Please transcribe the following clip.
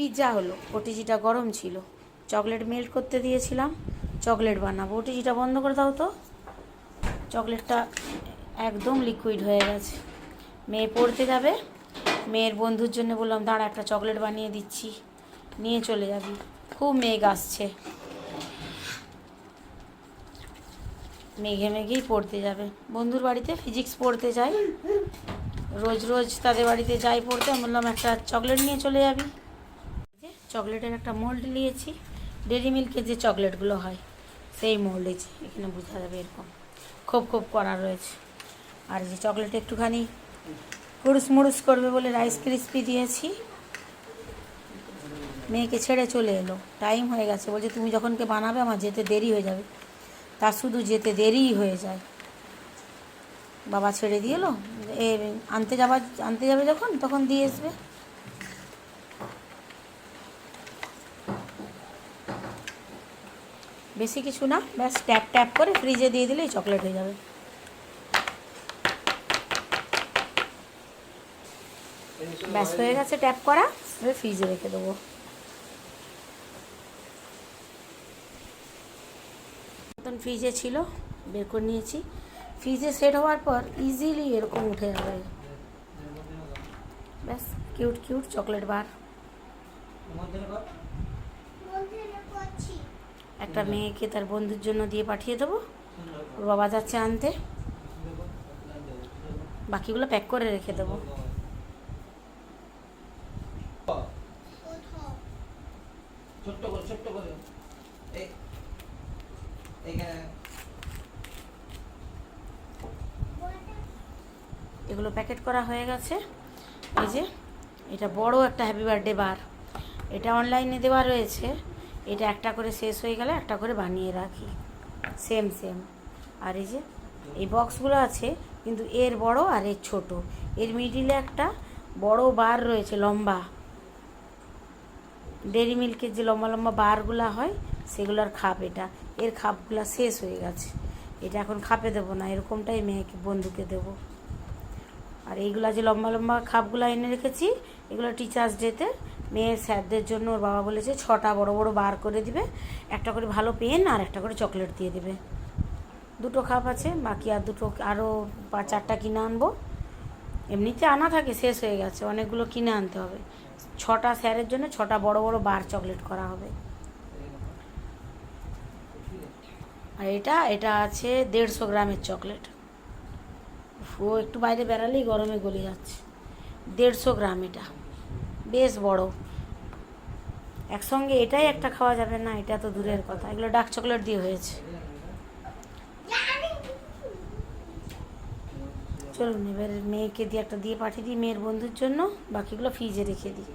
Pizza হলো, ওটিজিটা গরম ছিল। চকলেট মেল্ট করতে দিয়েছিলাম, চকলেট বানাবো। ওটিজিটা বন্ধ করে দাও তো। চকলেটটা একদম লিকুইড হয়ে গেছে। মেয়ে পড়তে যাবে। মেয়ের বন্ধুর জন্য বললাম, দাঁড়া, একটা চকলেট বানিয়ে দিচ্ছি। নিয়ে চলে যাবি। খুব মেঘ আসছে। মেঘে মেঘেই পড়তে যাবে। বন্ধুর বাড়িতে ফিজিক্স পড়তে যাই। রোজ রোজ তাদের বাড়িতে যাই পড়তে। আমি বললাম, একটা চকলেট নিয়ে চলে যাবি। চকলেটের একটা মোল্ড নিয়েছি। ডেরি মিল্কের যে চকলেটগুলো হয়, সেই মোল্ডেছে এখানে বোঝা যাবে এরকম। খোপ খোপ করা রয়েছে। আর যে চকলেট একটুখানি হুড়ুস মুড়ুস করবে বলে রাইস ক্রিস্পি দিয়েছি। মেয়েকে ছেড়ে চলে এলো। টাইম হয়ে গেছে। বলছে, তুমি যখনকে বানাবে, আমার যেতে দেরি হয়ে যাবে। তার শুধু যেতে দেরিই হয়ে যায়। বাবা ছেড়ে দিয়ে এলো। এ, আনতে যাবা, আনতে যাবে যখন, তখন দিয়ে আসবে। বেশি কিছু না, ব্যাস ট্যাপ ট্যাপ করে ফ্রিজে দিয়ে দিলেই চকলেট হয়ে যাবে। ব্যাস হয়ে গেছে ট্যাপ করা, এবার ফ্রিজে রেখে দেবো। মতন ফ্রিজে ছিল, বের করে নিয়েছি। ফ্রিজে সেট হওয়ার পর ইজিলি এরকম উঠে যাবে। ব্যাস কিউট কিউট চকলেট বার একটা মেয়েকে তার বন্ধুর জন্য দিয়ে পাঠিয়ে দেবো। ওর বাবা যাচ্ছে আনতে। বাকিগুলো প্যাক করে রেখে দেবো। ছোট্ট করে ছোট্ট করে। এগুলো প্যাকেট করা হয়ে গেছে। এই যে এটা বড় একটা হ্যাপি বার্থডে বার এটা অনলাইনে দেওয়া রয়েছে। এটা একটা করে শেষ হয়ে গেলে একটা করে বানিয়ে রাখি। সেম সেম আর এই যে, এই বক্সগুলো আছে, কিন্তু এর বড় আর এর ছোট। এর মিডিলে একটা বড় বার রয়েছে, লম্বা। ডেরি মিল্কের যে লম্বা লম্বা বারগুলো হয়, সেগুলোর খাপ এটা। এর খাপগুলো শেষ হয়ে গেছে। এটা এখন খাপে দেবো না, এরকমটাই মেয়েকে বন্ধুকে দেবো। আর এইগুলা যে লম্বা লম্বা খাপগুলো এনে রেখেছি, এগুলো টিচার্স ডেতে মেয়ের স্যারদের জন্য ওর বাবা বলেছে ছটা বড় বড় বার করে দিবে, একটা করে ভালো পেন আর একটা করে চকলেট দিয়ে দেবে। দুটো খাপ আছে, বাকি আর দুটো আরও চারটা কিনে আনব। এমনিতে আনা থাকে, শেষ হয়ে গেছে, অনেকগুলো কিনে আনতে হবে। ছটা স্যারের জন্য ছটা বড় বড় বার চকলেট করা হবে। আর এটা এটা আছে দেড়শো গ্রামের চকলেট। ও একটু বাইরে বেড়ালেই গরমে গলে যাচ্ছে। দেড়শো গ্রাম এটা। বেশ বড়। একসঙ্গে এটাই একটা খাওয়া যাবে না, এটা তো দূরের কথা। এগুলো ডার্ক চকলেট দিয়ে হয়েছে। চলুন, এবার মেয়েকে দিয়ে একটা দিয়ে পাঠিয়ে দিই, মেয়ের বন্ধুর জন্য। বাকিগুলো ফ্রিজে রেখে দিই।